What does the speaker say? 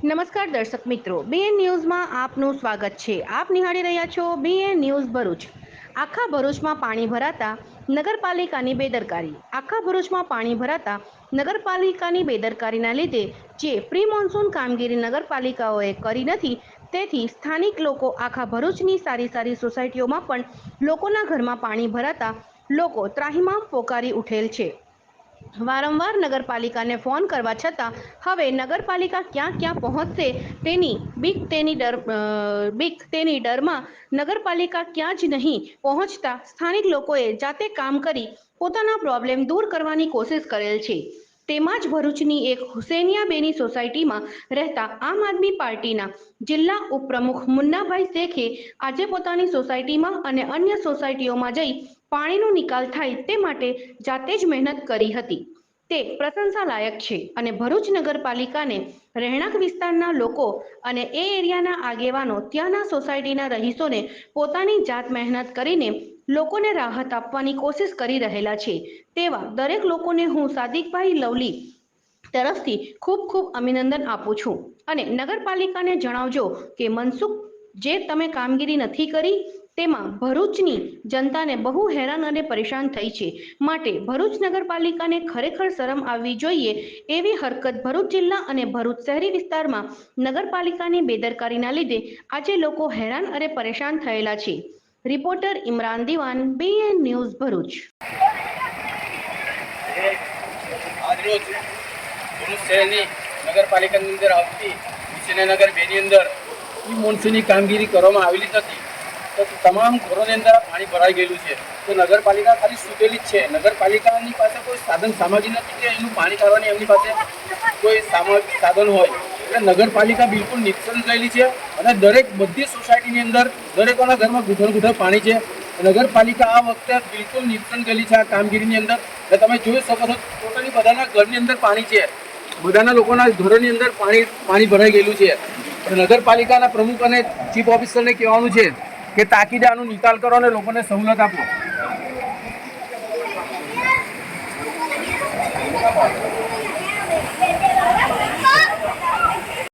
નમસ્કાર દર્શક મિત્રો બીએન ન્યૂઝમાં આપનું સ્વાગત છે. આપ નિહાળી રહ્યા છો બીએન ન્યૂઝ ભરૂચ. આખા ભરૂચમાં પાણી ભરાતા નગરપાલિકાની બેદરકારી. આખા ભરૂચમાં પાણી ભરાતા નગરપાલિકાની બેદરકારીના લીધે જે પ્રી મોન્સૂન કામગીરી નગરપાલિકાઓએ કરી નથી, તેથી સ્થાનિક લોકો આખા ભરૂચની સારી સારી સોસાયટીઓમાં પણ લોકોના ઘરમાં પાણી ભરાતા લોકો ત્રાહિમામ પોકારી ઉઠેલ છે. વારંવાર નગરપાલિકાને ફોન કરવા છતાં હવે નગરપાલિકા ક્યાં ક્યાં પહોંચશે તેની બીક તેની ડર બીક તેની ડરમાં નગરપાલિકા ક્યાં જ નહીં પહોંચતા સ્થાનિક લોકોએ જાતે કામ કરી પોતાના પ્રોબ્લેમ દૂર કરવાની કોશિશ કરેલ છે. તેમાં જ ભરૂચની એક હુસેનિયાબેની સોસાયટીમાં રહેતા આમ આદમી પાર્ટીના જિલ્લા ઉપપ્રમુખ મુન્નાભાઈ શેખે આજે પોતાની સોસાયટીમાં અને અન્ય સોસાયટીઓમાં જઈ પાણીનો નિકાલ થાય તે માટે જાતે જ મહેનત કરી હતી. તે પ્રશંસા લાયક છે અને ભરૂચ નગરપાલિકાને રહેણાંક વિસ્તારના લોકો અને એ એરિયાના આગેવાનો ત્યાંના સોસાયટીના રહીશોને પોતાની જાત મહેનત કરીને લોકોને રાહત આપવાની કોશિશ કરી રહેલા છે. તેવા દરેક લોકોને હું સાદિકભાઈ લવલી તરફથી ખૂબ ખૂબ અભિનંદન આપું છું. અને નગરપાલિકાને જણાવજો કે મનસુખ, જે તમે કામગીરી નથી કરી તેમાં ભરૂચની જનતાને બહુ હેરાન અને પરેશાન થઈ છે. માટે ભરૂચ નગરપાલિકાને ખરેખર શરમ આવવી જોઈએ એવી હરકત ભરૂચ જિલ્લા અને ભરૂચ શહેરી વિસ્તારમાં નગરપાલિકાની બેદરકારીના લીધે આજે લોકો હેરાન અને પરેશાન થયેલા છે. રિપોર્ટર ઇમરાન દિવાન બીએન ન્યૂઝ ભરૂચ. આજરોજ ભરૂચ શહેરની નગરપાલિકાની અંદર આવતી વિસનગર બેની અંદર મોનસૂનની કામગીરી કરવામાં આવેલી નથી. તો તમામ ઘરોની અંદર પાણી ભરાઈ ગયેલું છે. તો નગરપાલિકા ખાલી સૂટેલી જ છે. નગરપાલિકાની પાસે કોઈ સાધન સામગ્રી નથી કે એનું પાણી કાઢવાની એમની પાસે કોઈ સાધન હોય. એટલે નગરપાલિકા બિલકુલ નિષ્ફળ ગયેલી છે અને દરેક બધી સોસાયટીની અંદર દરેકોના ઘરમાં ગુધર ગુધર પાણી છે. નગરપાલિકા આ વખતે બિલકુલ નિષ્ફળ ગયેલી છે આ કામગીરીની અંદર. એટલે તમે જોઈ શકો છો ટોટલી બધાના ઘરની અંદર પાણી છે. બધાના લોકોના ઘરોની અંદર પાણી પાણી ભરાઈ ગયેલું છે. નગરપાલિકાના પ્રમુખ અને ચીફ ઓફિસરને કહેવાનું છે કે તાકીદે આનો નિકાલ કરો અને લોકોને સવલત આપો.